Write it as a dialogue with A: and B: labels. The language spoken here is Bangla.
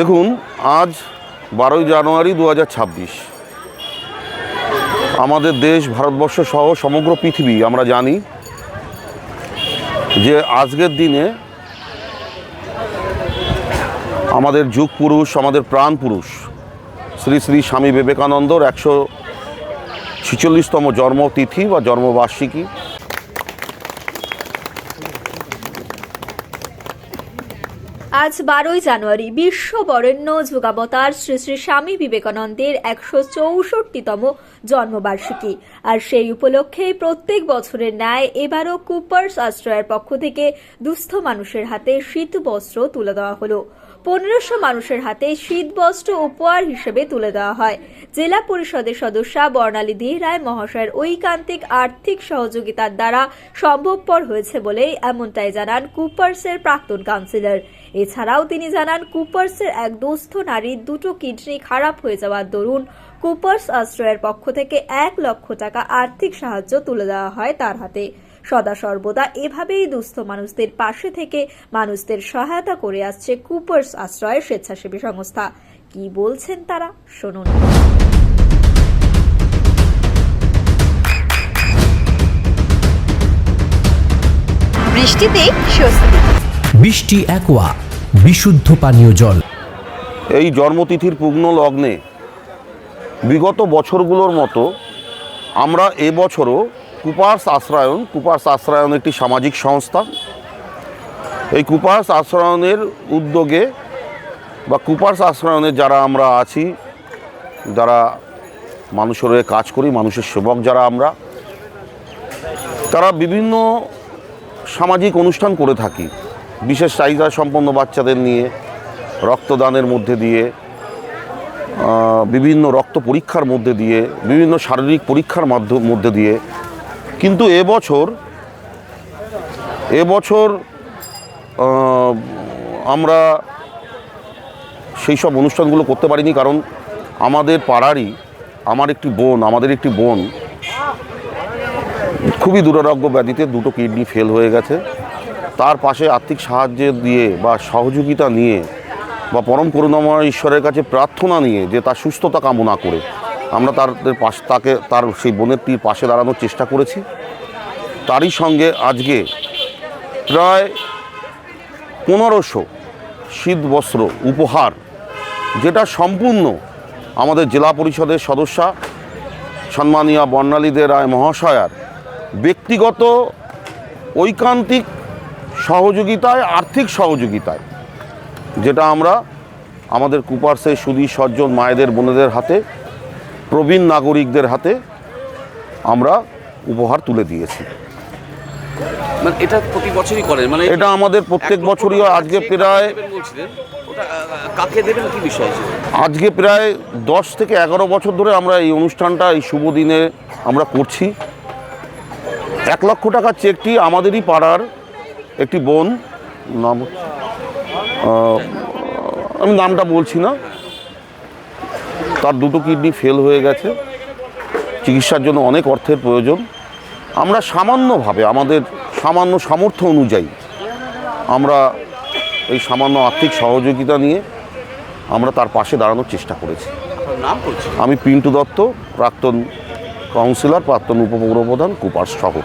A: দেখুন, আজ বারোই জানুয়ারি দু হাজার ছাব্বিশ। আমাদের দেশ, ভারতবর্ষ সহ সমগ্র পৃথিবী আমরা জানি যে আজকের দিনে আমাদের যুগ পুরুষ আমাদের প্রাণ পুরুষ শ্রী শ্রী স্বামী বিবেকানন্দর একশো ছিচল্লিশতম জন্মতিথি বা জন্মবার্ষিকী
B: আজ বারোই জানুয়ারি বিশ্ব বরেণ্য যুগাবতার শ্রী শ্রী স্বামী বিবেকানন্দের একশো চৌষট্টিতম জন্মবার্ষিকী। আর সেই উপলক্ষে প্রত্যেক বছরের ন্যায় এবারও কুপার্স আশ্রয়ের পক্ষ থেকে দুস্থ মানুষের হাতে শীত বস্ত্র তুলে দেওয়া হলো। পনেরোশো মানুষের হাতে শীত বস্ত্র উপহার হিসেবে তুলে দেওয়া হয়। জেলা পরিষদের সদস্যা বর্ণালী দে রায় মহাশয়ের ঐকান্তিক আর্থিক সহযোগিতার দ্বারা সম্ভবপর হয়েছে বলেই এমনটাই জানান কুপার্সের প্রাক্তন কাউন্সিলর। এছাড়াও তিনি জানান, কুপার্সের এক দুস্থ নারীর দুটো কিডনি খারাপ হয়ে যাওয়ার দরুন কুপার্স আশ্রয়ের পক্ষ থেকে এক লক্ষ টাকা আর্থিক সাহায্য তুলে দেওয়া হয় তার হাতে। সদা সর্বদা এভাবেই দুস্থ মানুষদের পাশে থেকে মানুষদের সহায়তা করে আসছে কুপার্স আশ্রয়ের স্বেচ্ছাসেবী সংস্থা। কি বলছেন তারা? শুনুন।
C: বৃষ্টিতেই স্বস্তি।
D: বৃষ্টি অ্যাকোয়া বিশুদ্ধ পানীয় জল।
A: এই জন্মতিথির পূর্ণ লগ্নে বিগত বছরগুলোর মতো আমরা এবছরও কুপার্স আশ্রয়ন কুপার্স আশ্রয়ন একটি সামাজিক সংস্থা। এই কুপার্স আশ্রয়নের উদ্যোগে বা কুপার্স আশ্রয়নের যারা আমরা আছি, যারা মানুষের হয়ে কাজ করি, মানুষের সেবক যারা আমরা, তারা বিভিন্ন সামাজিক অনুষ্ঠান করে থাকি। বিশেষ চাহিদা সম্পন্ন বাচ্চাদের নিয়ে, রক্তদানের মধ্যে দিয়ে বিভিন্ন রক্ত পরীক্ষার মধ্যে দিয়ে, বিভিন্ন শারীরিক পরীক্ষার মাধ্য- মধ্যে দিয়ে কিন্তু এবছর এবছর আমরা সেই সব অনুষ্ঠানগুলো করতে পারিনি কারণ আমাদের পাড়ারই, আমার একটি বোন, আমাদের একটি বোন খুবই দুরারোগ্য ব্যাধিতে দুটো কিডনি ফেল হয়ে গেছে। তার পাশে আর্থিক সাহায্য দিয়ে বা সহযোগিতা নিয়ে বা পরম করুণাময় ঈশ্বরের কাছে প্রার্থনা নিয়ে যে তার সুস্থতা কামনা করে আমরা তাদের পাশ তাকে তার সেই বোনেরটির পাশে দাঁড়ানোর চেষ্টা করেছি। তারই সঙ্গে আজকে প্রায় পনেরোশো শীত বস্ত্র উপহার, যেটা সম্পূর্ণ আমাদের জেলা পরিষদের সদস্যা সম্মানীয় বর্ণালী দে রায় মহাশয়ার ব্যক্তিগত ঐকান্তিক সহযোগিতায়, আর্থিক সহযোগিতায়, যেটা আমরা আমাদের কুপার্সের সুদী সজ্জন মায়েদের, বোনেদের হাতে প্রবীণ নাগরিকদের হাতে আমরা উপহার তুলে দিয়েছি।
E: মানে এটা প্রতি বছরই করেন? মানে
A: এটা আমাদের প্রত্যেক বছরই। আজকে প্রায়
E: কাকে দেবেন কি বিষয়
A: আজকে প্রায় দশ থেকে এগারো বছর ধরে আমরা এই অনুষ্ঠানটা এই শুভ দিনে আমরা করছি। এক লক্ষ টাকার চেকটি আমাদেরই পাড়ার একটি বোন নাম আমি নামটা বলছি না। তার দুটো কিডনি ফেল হয়ে গেছে। চিকিৎসার জন্য অনেক অর্থের প্রয়োজন। আমরা সামান্যভাবে আমাদের সামান্য সামর্থ্য অনুযায়ী আমরা এই সামান্য আর্থিক সহযোগিতা নিয়ে আমরা তার পাশে দাঁড়ানোর চেষ্টা করেছি। আমি পিন্টু দত্ত প্রাক্তন কাউন্সিলর প্রাক্তন উপপৌরপ্রধান কুপার শহর।